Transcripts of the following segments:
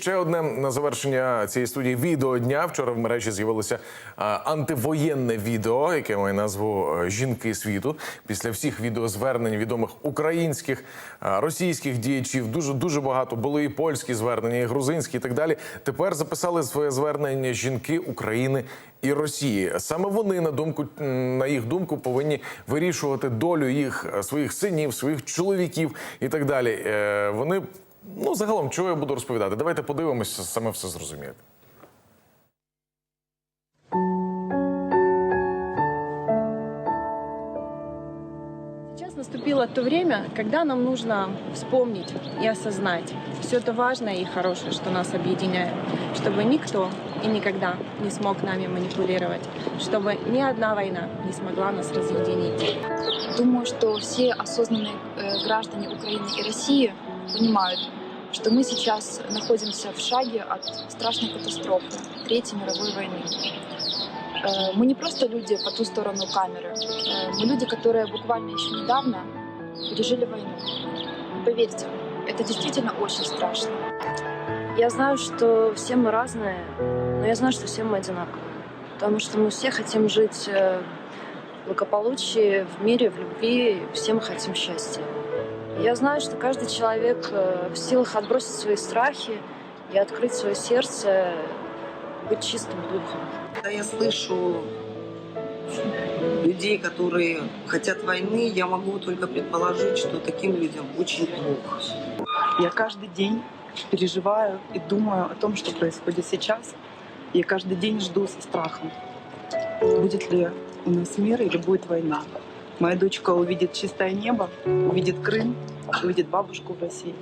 Ще одне на завершення цієї студії відео дня. Вчора в мережі з'явилося антивоєнне відео, яке має назву е, Жінки світу. Після всіх відеозвернень відомих українських, російських діячів дуже дуже багато були і польські звернення, і грузинські, і так далі. Тепер записали своє звернення жінки України і Росії. Саме вони на думку на їх думку повинні вирішувати долю їх е, своїх синів, своїх чоловіків і так далі. Е, Вони Ну, загалом, чого я буду розповідати? Давайте подивимося, саме все зрозумієте. Сейчас наступило то время, когда нам нужно вспомнить и осознать все это важное и хорошее, что нас объединяет, чтобы никто и никогда не смог нами манипулировать, чтобы ни одна война не смогла нас разъединить. Думаю, что все осознанные э, граждане Украины и России понимают, что мы сейчас находимся в шаге от страшной катастрофы Третьей мировой войны. Э, Мы не просто люди по ту сторону камеры, э, мы люди, которые буквально еще недавно пережили войну. Поверьте, это действительно очень страшно. Я знаю, что все мы разные, но я знаю, что все мы одинаковые. Потому что мы все хотим жить э, в благополучии, в мире, в любви, все мы хотим счастья. Я знаю, что каждый человек э, в силах отбросить свои страхи и открыть свое сердце, быть чистым духом. Когда я слышу людей, которые хотят войны, я могу только предположить, что таким людям очень плохо. Я каждый день переживаю и думаю о том, что происходит сейчас. Я каждый день жду со страхом, будет ли у нас мир или будет война. Моя дочка увидит чистое небо, увидит Крым, увидит бабушку в России.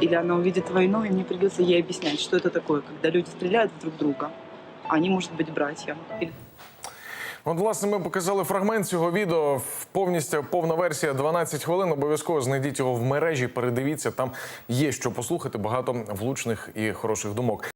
Или она увидит войну, и мне придется ей объяснять, что это такое, когда люди стреляют друг в друга. а Они, может быть, братья. Или От, власне, ми показали фрагмент цього відео. В Повністю повна версія 12 хвилин. Обов'язково знайдіть його в мережі. Передивіться, там є що послухати. Багато влучних і хороших думок.